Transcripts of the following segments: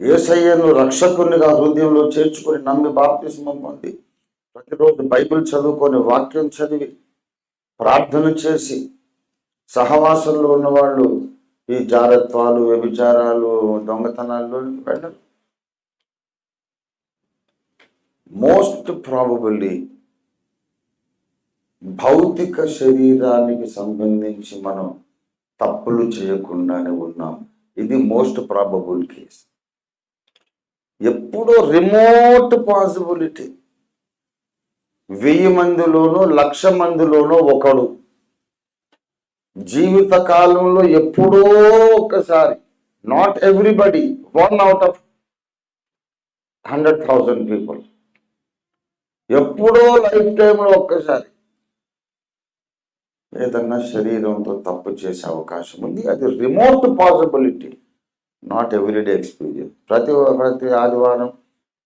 ఏసయ్యను రక్షకునిగా హృదయంలో చేర్చుకొని నమ్మి బాప్తిస్మం పొంది ప్రతిరోజు బైబిల్ చదువుకొని వాక్యం చదివి ప్రార్థన చేసి సహవాసంలో ఉన్నవాళ్ళు ఈ జారత్వాలు వ్యభిచారాలు దొంగతనాల్లో వెళ్ళరు. మోస్ట్ ప్రాబబుల్లీ భౌతిక శరీరానికి సంబంధించి మనం తప్పులు చేయకుండానే ఉన్నాం. ఇది మోస్ట్ ప్రాబబుల్ కేసు ఎప్పుడో రిమోట్ పాసిబిలిటీ వెయ్యి మందిలోనూ లక్ష మందిలోనూ ఒకడు. జీవిత కాలంలో ఎప్పుడో ఒకసారి not everybody one out of hundred thousand people ఎప్పుడో లైఫ్ టైంలో ఒక్కసారి. ఏదన్నా శరీరంతో తప్పు చేసే అవకాశం ఉంది అది remote possibility not everyday experience ప్రతి ప్రతి ఆదివారం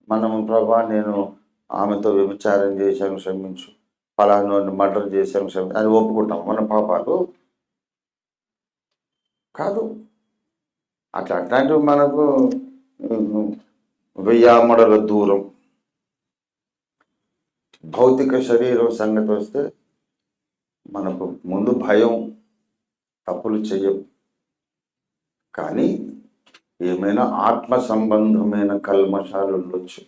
మనం ప్రభా నేను ఆమెతో వ్యభిచారం చేశాను క్షమించు ఫలాను మర్డర్ చేశాను క్షమించు అని ఒప్పుకుంటాం. మన పాపాలు కాదు. అట్లా అట్లాంటివి మనకు వెయ్యామడల దూరం. భౌతిక శరీరం సంగతి వస్తే మనకు ముందు భయం తప్పులు చేయం కానీ ఏమైనా ఆత్మ సంబంధమైన కల్మషాలు ఉండొచ్చు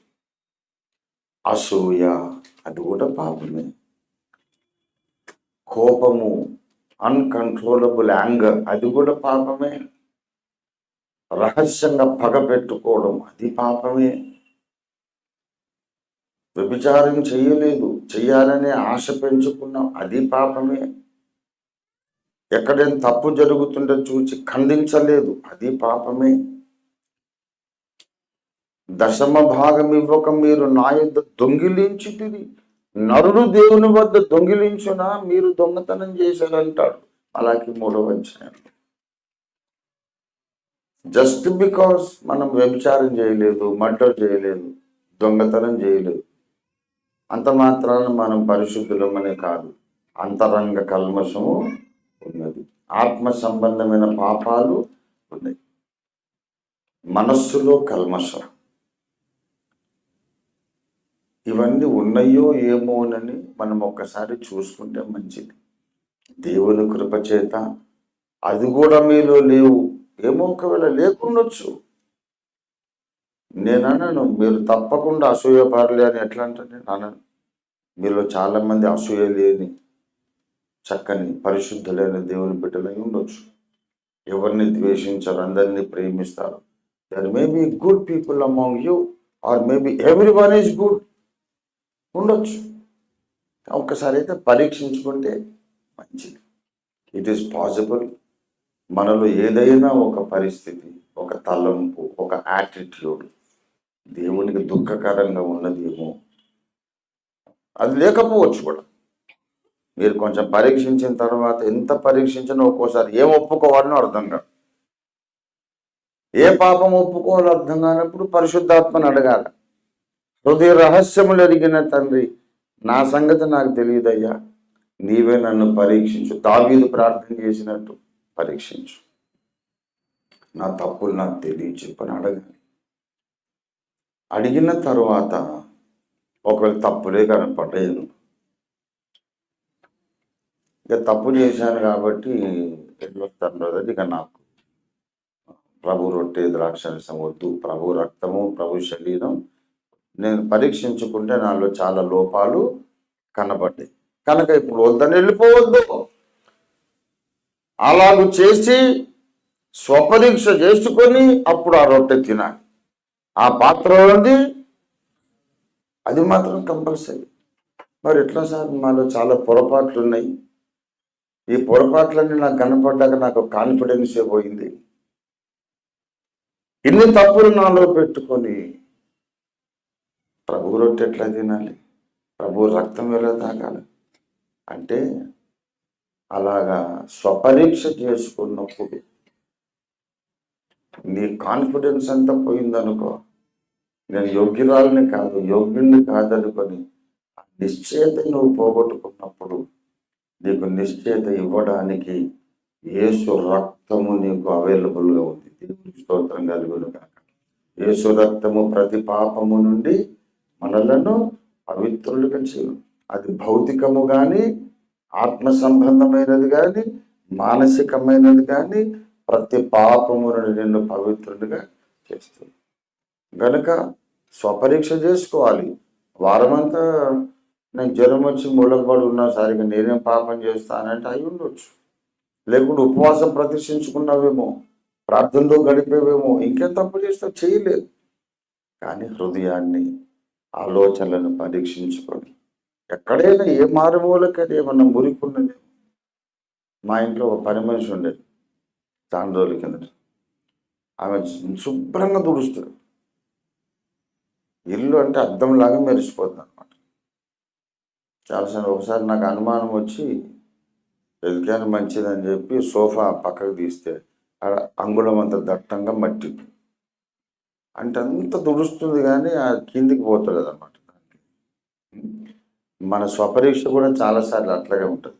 అసూయ అది కూడా పాపమే. కోపము అన్కంట్రోలబుల్ యాంగర్ అది కూడా పాపమే. రహస్యంగా పగ పెట్టుకోవడం అది పాపమే. వ్యభిచారం చేయలేదు చేయాలనే ఆశ పెంచుకున్నాం అది పాపమే. ఎక్కడైనా తప్పు జరుగుతుంటే చూచి ఖండించలేదు అది పాపమే. దశమ భాగం ఇవ్వక మీరు నా దొంగిలించి దొంగిలించుటిది నరుడు దేవుని వద్ద దొంగిలించునా? మీరు దొంగతనం చేశారంటాడు అలాగే మూడవ అధ్యాయం జస్ట్ బికాస్ మనం వ్యభిచారం చేయలేదు మర్డర్ చేయలేదు దొంగతనం చేయలేదు అంత మాత్రాన మనం పరిశుద్ధులమనే కాదు. అంతరంగ కల్మషము ఉన్నది. ఆత్మ సంబంధమైన పాపాలు ఉన్నాయి. మనస్సులో కల్మషం. ఇవన్నీ ఉన్నాయో ఏమోనని మనం ఒక్కసారి చూసుకుంటే మంచిది. దేవుని కృప చేత అది కూడా మీలో లేవు. ఏమో ఒకవేళ లేకుండొచ్చు. నేనన్నాను మీరు తప్పకుండా అసూయ పారలే అని ఎట్లా అంటే నేను అన్నాను మీలో చాలామంది అసూయ లేని చక్కని పరిశుద్ధులైన దేవుని బిడ్డలై ఉండొచ్చు. ఎవరిని ద్వేషించరు అందరినీ ప్రేమిస్తారు. There may be good people among you are maybe every one is good ఉండొచ్చు. ఒక్కసారి అయితే పరీక్షించుకుంటే మంచిది. ఇట్ ఈస్ పాసిబుల్ మనలో ఏదైనా ఒక పరిస్థితి ఒక తలంపు ఒక యాటిట్యూడ్ దేవునికి దుఃఖకరంగా ఉన్నదేమో. అది లేకపోవచ్చు కూడా. మీరు కొంచెం పరీక్షించిన తర్వాత ఎంత పరీక్షించినా ఒక్కోసారి ఏం ఒప్పుకోవాలని అర్థం కాదు. ఏ పాపం ఒప్పుకోవాలో అర్థం కానప్పుడు పరిశుద్ధాత్మని అడగాలి. హృదయ రహస్యములు ఎరిగిన తండ్రి నా సంగతి నాకు తెలియదయ్యా. నీవే నన్ను పరీక్షించు. దావీదు ప్రార్థన చేసినట్టు పరీక్షించు. నా తప్పులు నాకు తెలియచెప్పని అడగాలి. అడిగిన తర్వాత ఒకవేళ తప్పులే కనపడలేదు ఇక తప్పు చేశాను కాబట్టి వెళ్ళొస్తాను బ్రదర్ ఇక నాకు ప్రభు రొట్టె ద్రాక్షరసం వద్దు. ప్రభు రక్తము ప్రభు శరీరం నేను పరీక్షించుకుంటే నాలో చాలా లోపాలు కనబడ్డాయి. కనుక ఇప్పుడు వద్దని వెళ్ళిపోవద్దు. అలాగూ చేసి స్వపరీక్ష చేసుకొని అప్పుడు ఆ రొట్టె తినాలి. ఆ పాత్రలోది అది మాత్రం కంపల్సరీ. మరి ఎట్లా సార్? మాలో చాలా పొరపాట్లు ఉన్నాయి. ఈ పొరపాట్లన్నీ నాకు కనపడ్డాక నాకు కాన్ఫిడెన్సే పోయింది. ఇన్ని తప్పులు నాలో పెట్టుకొని ప్రభు రొట్టె ఎట్లా తినాలి? ప్రభు రక్తం ఎలా తాగాలి? అంటే అలాగా స్వపరీక్ష చేసుకున్నప్పుడు నీ కాన్ఫిడెన్స్ అంతా పోయిందనుకో నేను యోగ్యురాలని కాదు యోగ్యుడిని కాదనుకొని ఆ నిశ్చయత నువ్వు పోగొట్టుకున్నప్పుడు నీకు నిశ్చయత ఇవ్వడానికి యేసు రక్తము నీకు అవైలబుల్గా ఉంది. దేవుడి స్తోత్రం కలుగును కాక యేసు రక్తము ప్రతి పాపము నుండి మనలను పవిత్రులుగా చేయు అది భౌతికము కానీ ఆత్మ సంబంధమైనది కానీ మానసికమైనది కానీ ప్రతి పాపమును నిన్ను పవిత్రుడిగా చేస్తుంది. గనుక స్వపరీక్ష చేసుకోవాలి. వారమంతా నేను జ్వరం వచ్చి మూలకపడి ఉన్నా సరిగా నేనేం పాపం చేస్తానంటే అయి ఉండొచ్చు. లేకుంటే ఉపవాసం ప్రదర్శించుకున్నావేమో ప్రార్థనలో గడిపేవేమో ఇంకేం తప్పు చేస్తా చేయలేదు. కానీ హృదయాన్ని ఆలోచనలను పరీక్షించుకొని ఎక్కడైనా ఏ మారుమూలకైనా ఏమన్నా మురికున్నది మా ఇంట్లో ఒక పని మనిషి ఉండేది. దాని రోజుల కిందట. ఆమె శుభ్రంగా తుడుస్తుంది. ఇల్లు అంటే అద్దంలాగా మెరిసిపోతుంది అనమాట చాలాసార్లు ఒకసారి నాకు అనుమానం వచ్చి వెతికాను మంచిదని చెప్పి సోఫా పక్కకు తీస్తే ఆడ అంగుళం అంత దట్టంగా మట్టి అంటే అంత దుడుస్తుంది కానీ ఆ కిందికి పోతలేదు అనమాట మన స్వపరీక్ష కూడా చాలాసార్లు అట్లాగే ఉంటుంది.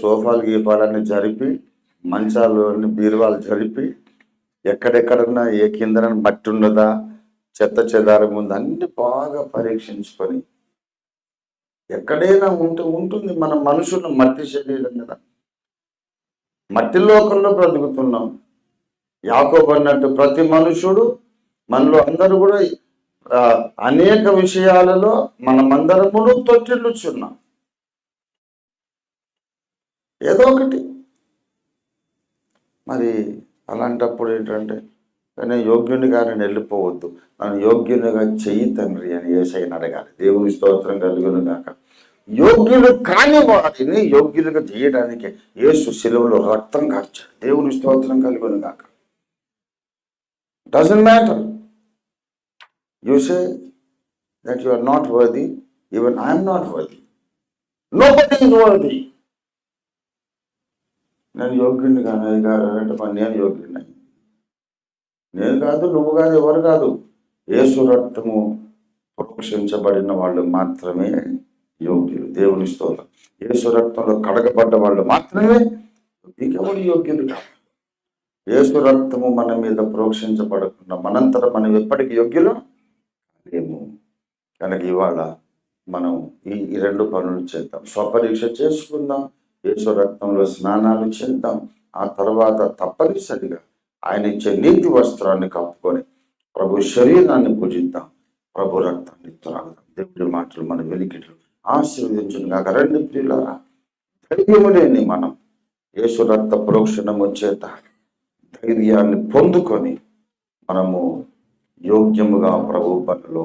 సోఫాలు గీపాలన్నీ జరిపి మంచాలు అన్ని బీరువాలు జరిపి ఎక్కడెక్కడన్నా ఏ కిందన మట్టి ఉన్నదా చెత్త చెదారం ఉందా అన్ని బాగా పరీక్షించుకొని ఎక్కడైనా ఉంటే ఉంటుంది మన మనుషులు మట్టి శరీరం కదా. మట్టి లోకంలో బ్రతుకుతున్నాం. యాకోబు ప్రతి మనుషుడు మనలో అందరూ కూడా అనేక విషయాలలో మనమందరములు తొట్టిల్లుచున్నాం. ఏదో ఒకటి. మరి అలాంటప్పుడు ఏంటంటే నేను యోగ్యునిగా నేను వెళ్ళిపోవద్దు. నన్ను యోగ్యునిగా చెయ్యి తండ్రి అని ఏసైని అడగాలి. దేవుని స్తోత్రం కలుగును గాక. యోగ్యులు కాని వారిని యోగ్యులుగా చేయడానికి యేసు శిలువలో రక్తం కార్చాడు. దేవుని స్తోత్రం కలుగును గాక. Doesn't matter you say that you are not worthy even I'm not worthy no but worthy నేను యోగ్యుడిని కానీ అది కాదు అంటే మరి నేను యోగ్యుడిని. నేను కాదు నువ్వు కాదు ఎవరు కాదు. యేసు రక్తము ప్రోక్షించబడిన వాళ్ళు మాత్రమే యోగ్యులు. దేవుని స్తోత్రం. యేసు రక్తంలో కడగబడ్డ వాళ్ళు మాత్రమే ఇంకెవరు యోగ్యులు కాదు. యేసు రక్తము మన మీద ప్రోక్షించబడకుండా మనంతరం మనం ఎప్పటికీ యోగ్యులు? లేము కనుక ఇవాళ మనం ఈ ఈ రెండు పనులు చేద్దాం. స్వపరీక్ష చేసుకుందాం. యేసు రక్తంలో స్నానాలు చేద్దాం. ఆ తర్వాత తప్పనిసరిగా ఆయన ఇచ్చే నీతి వస్త్రాన్ని కప్పుకొని ప్రభు శరీరాన్ని పూజిద్దాం. ప్రభు రక్తాన్ని త్రాగుదాం. దేవుడి మాటలు మన వెలికిట్లు ఆశీర్వదించును కాక రెండు ప్రియులారా ధైర్యము లేని మనం యేసు రక్త ప్రోక్షణము చేత ధైర్యాన్ని పొందుకొని మనము యోగ్యముగా ప్రభు పనులు